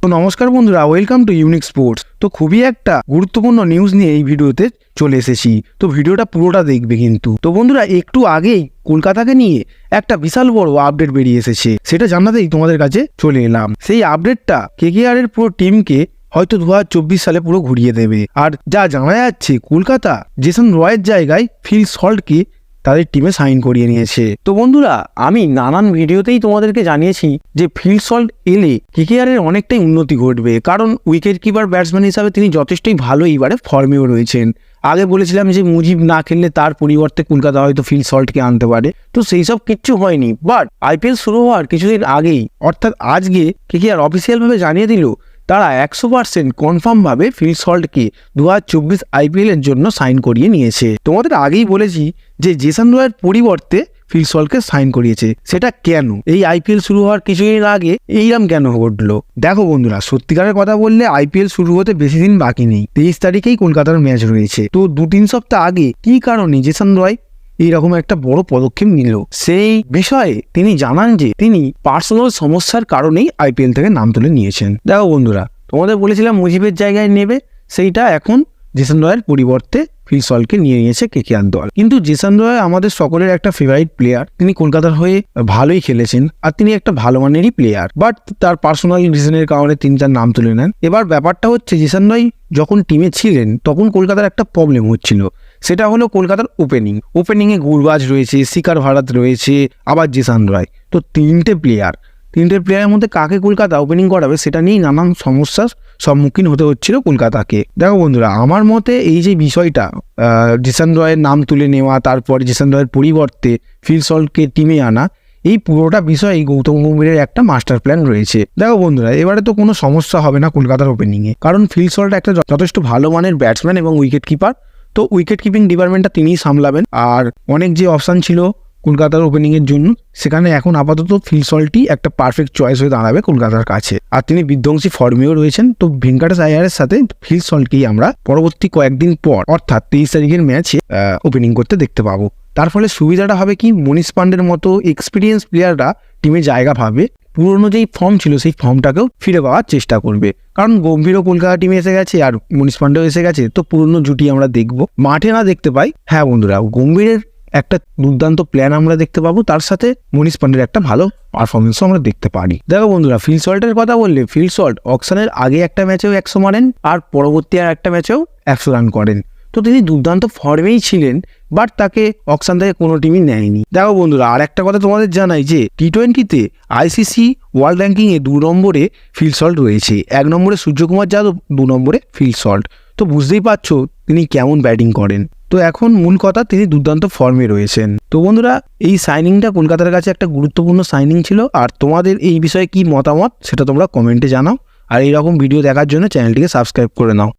তো নমস্কার বন্ধুরা ওয়েলকাম টু ইউনিক স্পোর্টস তো খুবই একটা গুরুত্বপূর্ণ নিউজ নিয়ে এই ভিডিওতে চলে এসেছি। তো ভিডিওটা পুরোটা দেখবে কিন্তু। তো বন্ধুরা, একটু আগেই কলকাতাকে নিয়ে একটা বিশাল বড় আপডেট বেরিয়ে এসেছে। সেটা জানাতেই তোমাদের কাছে চলে এলাম। সেই আপডেটটা কেকেআর এর পুরো টিমকে হয়তো দু হাজার চব্বিশ সালে পুরো ঘুরিয়ে দেবে। আর যা জানা যাচ্ছে, কলকাতা জেসন রয়ের জায়গায় ফিল সল্টকে তাদের টিমে সাইন করিয়ে নিয়েছে। তো বন্ধুরা, আমি নানান ভিডিওতেই তোমাদেরকে জানিয়েছি যে ফিল্ড সল্ট এলে কেকেআরের অনেকটাই উন্নতি ঘটবে। কারণ উইকেট কিপার ব্যাটসম্যান হিসাবে তিনি যথেষ্টই ভালো এইবারে ফর্মেও রয়েছেন। আগে বলেছিলাম যে মুজিব না খেললে তার পরিবর্তে কলকাতা হয়তো ফিল্ড সল্টকে আনতে পারে। তো সেই সব কিচ্ছু হয়নি। বাট আইপিএল শুরু হওয়ার কিছুদিন আগেই, অর্থাৎ আজকে কেকেআর অফিসিয়ালভাবে জানিয়ে দিল তারা একশো পার্সেন্ট কনফার্মভাবে ফিল সল্টকে দু হাজার চব্বিশ আইপিএলের জন্য সাইন করিয়ে নিয়েছে। তোমাদের আগেই বলেছি যে জেসন রয়ের পরিবর্তে ফিল সল্টকে সাইন করিয়েছে। সেটা কেন? এই আইপিএল শুরু হওয়ার কিছুদিন আগে এইরাম কেন ঘটলো? দেখো বন্ধুরা, সত্যিকারের কথা বললে আইপিএল শুরু হতে বেশি দিন বাকি নেই। তেইশ তারিখেই কলকাতার ম্যাচ রয়েছে। তো দু তিন সপ্তাহ আগে কি কারণে জেসন রয় এইরকম একটা বড় পদক্ষেপ নিল। সেই বিষয়ে তিনি জানান যে, তিনি পার্সোনাল সমস্যার কারণেই আইপিএল থেকে নাম তুলে নিয়েছেন। দেখো বন্ধুরা, তোমাদের বলেছিলাম মুজিবের জায়গায় নেবে, সেইটা এখন জেসন রয়ের পরিবর্তে ফিল সলকে নিয়ে নিয়েছে কেকেআর দল কিন্তু জেসন রয় আমাদের সকলের একটা ফেভারিট প্লেয়ার তিনি কলকাতার হয়ে ভালোই খেলেছেন আর তিনি একটা ভালো মানেরই প্লেয়ার বাট তার পার্সোনাল রিজনের কারণে তিনি তার নাম তুলে নেন। এবার ব্যাপারটা হচ্ছে, জেসন রয় যখন টিমে ছিলেন, তখন কলকাতার একটা প্রবলেম হচ্ছিল। সেটা হলো কলকাতার ওপেনিং ওপেনিংয়ে গুরবাজ রয়েছে, শিকার ভারত রয়েছে, আবার জেসান রয়। তো তিনটে প্লেয়ার তিনটে প্লেয়ারের মধ্যে কাকে কলকাতা ওপেনিং করাবে সেটা নিয়েই নানান সমস্যার সম্মুখীন হতে হচ্ছিল কলকাতাকে। দেখো বন্ধুরা, আমার মতে এই যে বিষয়টা জিসান রয়ের নাম তুলে নেওয়া, তারপর জিসান রয়ের পরিবর্তে ফিল সল্টকে টিমে আনা, এই পুরোটা বিষয়ে গৌতম গম্ভীরের একটা মাস্টার প্ল্যান রয়েছে। দেখো বন্ধুরা, এবারে তো কোনো সমস্যা হবে না কলকাতার ওপেনিংয়ে কারণ ফিল সল্ট একটা যথেষ্ট ভালো মানের ব্যাটসম্যান এবং উইকেট কিপার তো উইকেট কিপিং ডিপার্টমেন্টটা তিনিই সামলাবেন। আর অনেক যে অপশান ছিল কলকাতার ওপেনিংয়ের জন্য, সেখানে এখন আপাতত ফিল সল্টই একটা পারফেক্ট চয়েস হয়ে দাঁড়াবে কলকাতার কাছে। আর তিনি বিধ্বংসী ফর্মেও রয়েছেন, তো ভেঙ্কাটাস আয়ারের সাথে ফিল সল্টকেই আমরা পরবর্তী কয়েকদিন পর, অর্থাৎ তেইশ তারিখের ম্যাচে ওপেনিং করতে দেখতে পাবো। তার ফলে সুবিধাটা হবে কি, মনীষ পান্ডের মতো এক্সপিরিয়েন্স প্লেয়াররা টিমে জায়গা পাবে। পুরনো যেই ফর্ম ছিল, সেই ফর্মটাকেও ফিরে পাওয়ার চেষ্টা করবে। কারণ গম্ভীরও কলকাতা টিমে এসে গেছে আর মনীষ পান্ডেও এসে গেছে, তো পুরনো জুটি আমরা দেখব। মাঠে না দেখতে পাই। হ্যাঁ বন্ধুরা, গম্ভীরের একটা দুর্দান্ত প্ল্যান আমরা দেখতে পাবো, তার সাথে মনীষ পান্ডের একটা ভালো পারফরমেন্সও আমরা দেখতে পারি। দেখো বন্ধুরা ফিল সল্টের কথা বললে ফিল সল্ট অকশনের আগে একটা ম্যাচেও একশো মারেন, আর পরবর্তী আর একটা ম্যাচেও একশো রান করেন। তো তিনি দুর্দান্ত ফর্মেই ছিলেন বাট তাকে অকশন থেকে কোনো টিমই নেয়নি। দেখো বন্ধুরা আর একটা কথা তোমাদের জানাই যে টি টোয়েন্টিতে আইসিসি ওয়ার্ল্ড র্যাঙ্কিংয়ে দু নম্বরে ফিল সল্ট রয়েছে। এক নম্বরে সূর্যকুমার যাদব, দু নম্বরে ফিল সল্ট তো বুঝতেই পারছ তিনি কেমন ব্যাটিং করেন। তো এখন মূল কথা, তিনি দুর্দান্ত ফর্মে রয়েছেন। তো বন্ধুরা, এই সাইনিংটা কলকাতার কাছে একটা গুরুত্বপূর্ণ সাইনিং ছিল, আর তোমাদের এই বিষয়ে কি মতামত, সেটা তোমরা কমেন্টে জানাও। আর এইরকম ভিডিও দেখার জন্য চ্যানেলটিকে সাবস্ক্রাইব করে নাও।